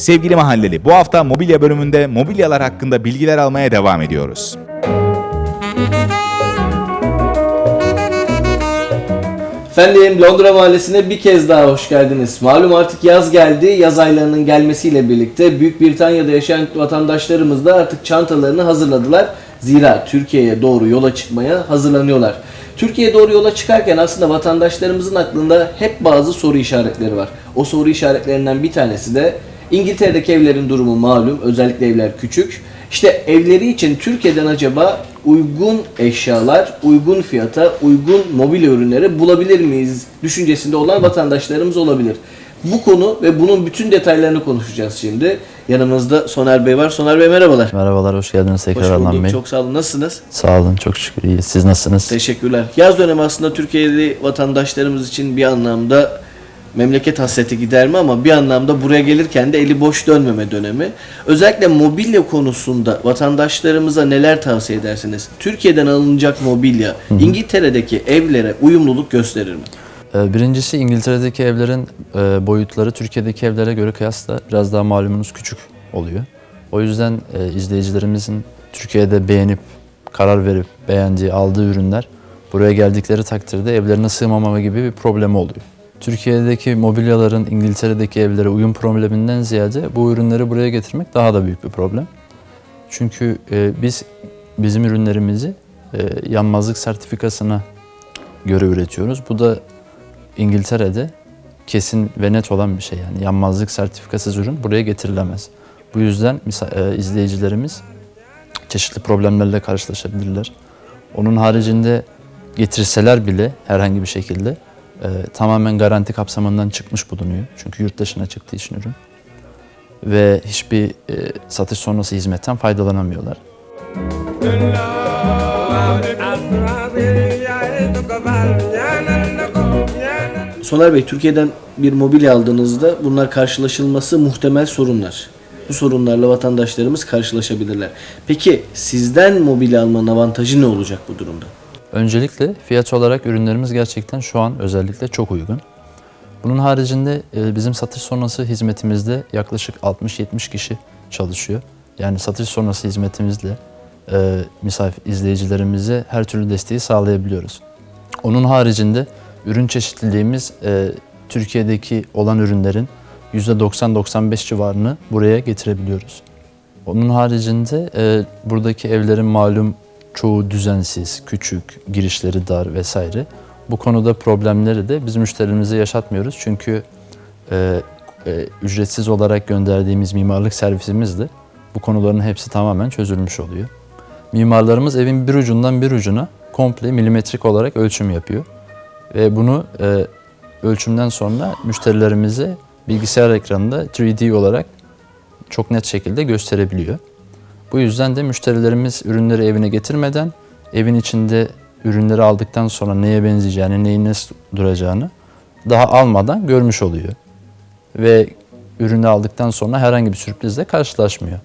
Sevgili mahalleli, bu hafta mobilya bölümünde mobilyalar hakkında bilgiler almaya devam ediyoruz. Efendim Londra Mahallesi'ne bir kez daha hoş geldiniz. Malum artık yaz geldi. Yaz aylarının gelmesiyle birlikte Büyük Britanya'da yaşayan vatandaşlarımız da artık çantalarını hazırladılar. Zira Türkiye'ye doğru yola çıkmaya hazırlanıyorlar. Türkiye'ye doğru yola çıkarken aslında vatandaşlarımızın aklında hep bazı soru işaretleri var. O soru işaretlerinden bir tanesi de İngiltere'deki evlerin durumu malum. Özellikle evler küçük. İşte evleri için Türkiye'den acaba uygun eşyalar, uygun fiyata, uygun mobilya ürünleri bulabilir miyiz düşüncesinde olan vatandaşlarımız olabilir. Bu konu ve bunun bütün detaylarını konuşacağız şimdi. Yanımızda Soner Bey var. Soner Bey merhabalar. Merhabalar, hoş geldiniz tekrar Hoş Adnan. Bey. Çok sağ olun. Nasılsınız? Sağ olun, çok şükür iyi. Siz nasılsınız? Teşekkürler. Yaz dönemi aslında Türkiye'li vatandaşlarımız için bir anlamda memleket hasreti giderme ama bir anlamda buraya gelirken de eli boş dönmeme dönemi. Özellikle mobilya konusunda vatandaşlarımıza neler tavsiye edersiniz? Türkiye'den alınacak mobilya İngiltere'deki evlere uyumluluk gösterir mi? Ee, Birincisi İngiltere'deki evlerin e, boyutları Türkiye'deki evlere göre kıyasla biraz daha malumunuz küçük oluyor. O yüzden e, izleyicilerimizin Türkiye'de beğenip, karar verip beğendiği, aldığı ürünler buraya geldikleri takdirde evlerine sığmamama gibi bir problemi oluyor. Türkiye'deki mobilyaların İngiltere'deki evlere uyum probleminden ziyade bu ürünleri buraya getirmek daha da büyük bir problem. Çünkü e, biz bizim ürünlerimizi e, yanmazlık sertifikasına göre üretiyoruz. Bu da İngiltere'de kesin ve net olan bir şey yani yanmazlık sertifikasız ürün buraya getirilemez. Bu yüzden e, izleyicilerimiz çeşitli problemlerle karşılaşabilirler. Onun haricinde getirseler bile herhangi bir şekilde e, tamamen garanti kapsamından çıkmış bulunuyor. Çünkü yurt dışına çıktığı için ürün. Ve hiçbir e, satış sonrası hizmetten faydalanamıyorlar. Soner Bey, Türkiye'den bir mobilya aldığınızda bunlar karşılaşılması muhtemel sorunlar. Bu sorunlarla vatandaşlarımız karşılaşabilirler. Peki sizden mobilya almanın avantajı ne olacak bu durumda? Öncelikle fiyat olarak ürünlerimiz gerçekten şu an özellikle çok uygun. Bunun haricinde e, bizim satış sonrası hizmetimizde yaklaşık 60-70 kişi çalışıyor. Yani satış sonrası hizmetimizle e, misafir izleyicilerimize her türlü desteği sağlayabiliyoruz. Onun haricinde ürün çeşitliliğimiz e, Türkiye'deki olan ürünlerin %90-95 civarını buraya getirebiliyoruz. Onun haricinde buradaki evlerin malum çoğu düzensiz, küçük, girişleri dar vesaire. Bu konuda problemleri de biz müşterilerimize yaşatmıyoruz. Çünkü e, e, ücretsiz olarak gönderdiğimiz mimarlık servisimizle bu konuların hepsi tamamen çözülmüş oluyor. Mimarlarımız evin bir ucundan bir ucuna komple milimetrik olarak ölçüm yapıyor. Ve bunu e, ölçümden sonra müşterilerimize bilgisayar ekranında 3D olarak çok net şekilde gösterebiliyor. Bu yüzden de müşterilerimiz ürünleri evine getirmeden evin içinde ürünleri aldıktan sonra neye benzeyeceğini, neyin nasıl duracağını daha almadan görmüş oluyor. Ve ürünü aldıktan sonra herhangi bir sürprizle karşılaşmıyor.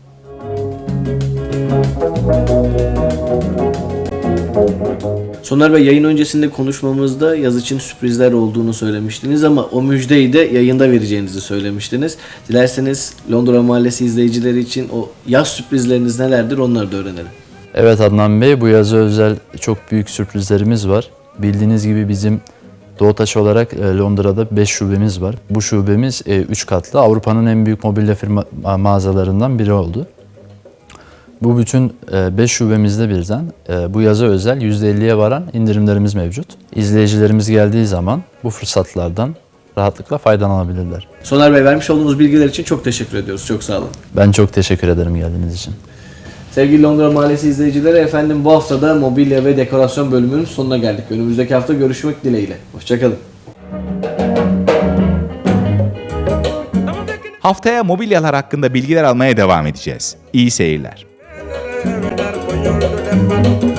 Soner Bey yayın öncesinde konuşmamızda yaz için sürprizler olduğunu söylemiştiniz ama o müjdeyi de yayında vereceğinizi söylemiştiniz. Dilerseniz Londra Mahallesi izleyicileri için o yaz sürprizleriniz nelerdir onları da öğrenelim. Evet Adnan Bey bu yaza özel çok büyük sürprizlerimiz var. Bildiğiniz gibi bizim Doğutaş olarak e, Londra'da 5 şubemiz var. Bu şubemiz 3 katlı. Avrupa'nın en büyük mobilya firma ma- mağazalarından biri oldu. Bu bütün 5 şubemizde birden e, bu yaza özel %50'ye varan indirimlerimiz mevcut. İzleyicilerimiz geldiği zaman bu fırsatlardan rahatlıkla faydalanabilirler. Soner Bey vermiş olduğunuz bilgiler için çok teşekkür ediyoruz. Çok sağ olun. Ben çok teşekkür ederim geldiğiniz için. Sevgili Londra Mahallesi izleyicileri efendim bu hafta da mobilya ve dekorasyon bölümünün sonuna geldik. Önümüzdeki hafta görüşmek dileğiyle. Hoşçakalın. Haftaya mobilyalar hakkında bilgiler almaya devam edeceğiz. İyi seyirler. Thank you.